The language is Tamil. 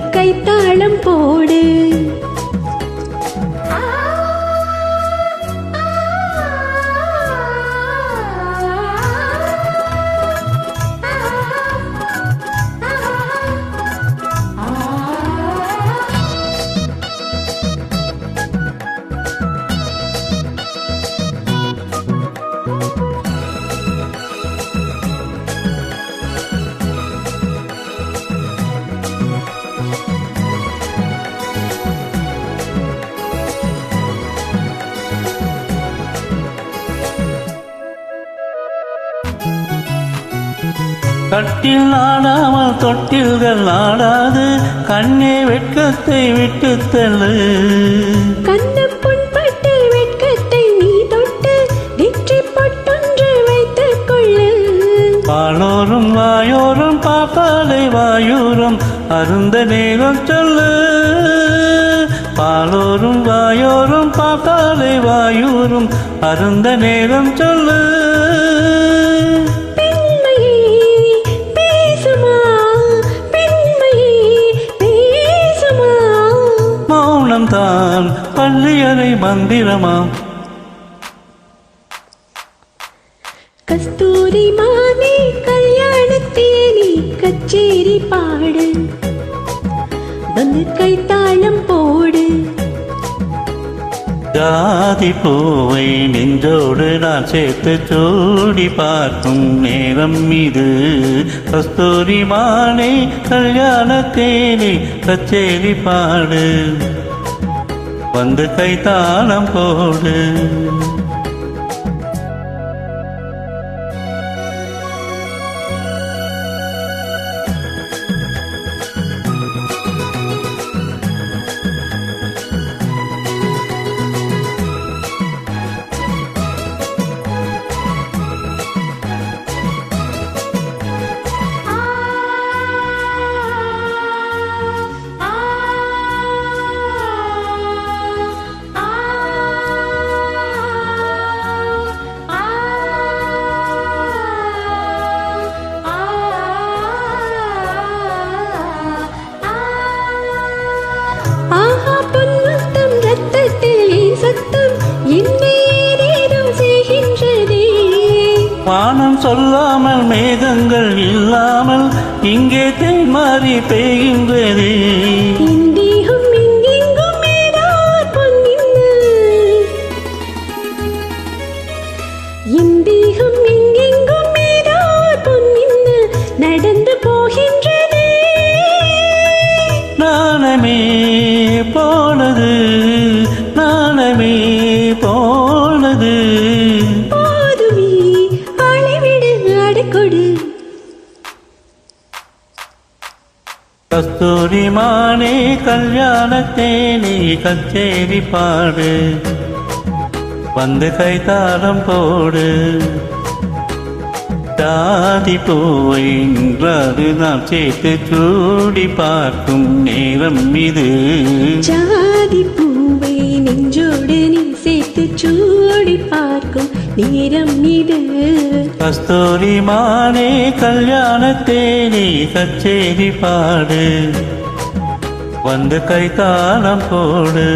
கைத்தாளம் போல் கட்டில் ஆடாமல் தொட்டில்கள் ஆடாது கண்ணே வெட்கத்தை விட்டு தள்ளு. பாலோரும் வாயோரும் பாப்பாலை வாயூரும் அருந்த நேரம் சொல்லு. பாலோரும் வாயோரும் பாப்பாலை வாயூரும் அருந்த நேரம் சொல்லு. மந்திரமாம் கஸ்தூரி மானே கல்யாணத்தே நீ கச்சேரி பாடு. வந்து கைத்தாளம் போடு. ஜாதி பூவை நெஞ்சோடு நான் சேர்த்து சூடி பார்க்கும் நேரம் இது. கஸ்தூரி மானே கல்யாண தேனி கச்சேரி பாடு. வந்து கைத்தாளம் போடு. வானம் சொல்லாமல் மேகங்கள் இல்லாமல் இங்கே தேன்மாறி பெய்கின்றதே. இங்கேயும் இங்கெங்கும் ஏதோர் கஸ்தூரி மானே கல்யாணத்தேனி கச்சேரி பாடு. வந்து கைதாரம் போடு. ஜாதி பூவை இன்றாது நாம் சேர்த்து சூடி பார்க்கும் நேரம் இது. ஜாதி பூவை நெஞ்சோடு நீ சேர்த்து சூடி பார்க்கும் நேரம் இது கஸ்தூரி மானே கல்யாணத்தேனி கச்சேரி பாடு. வந்து கை கைத்தாளம் போடு.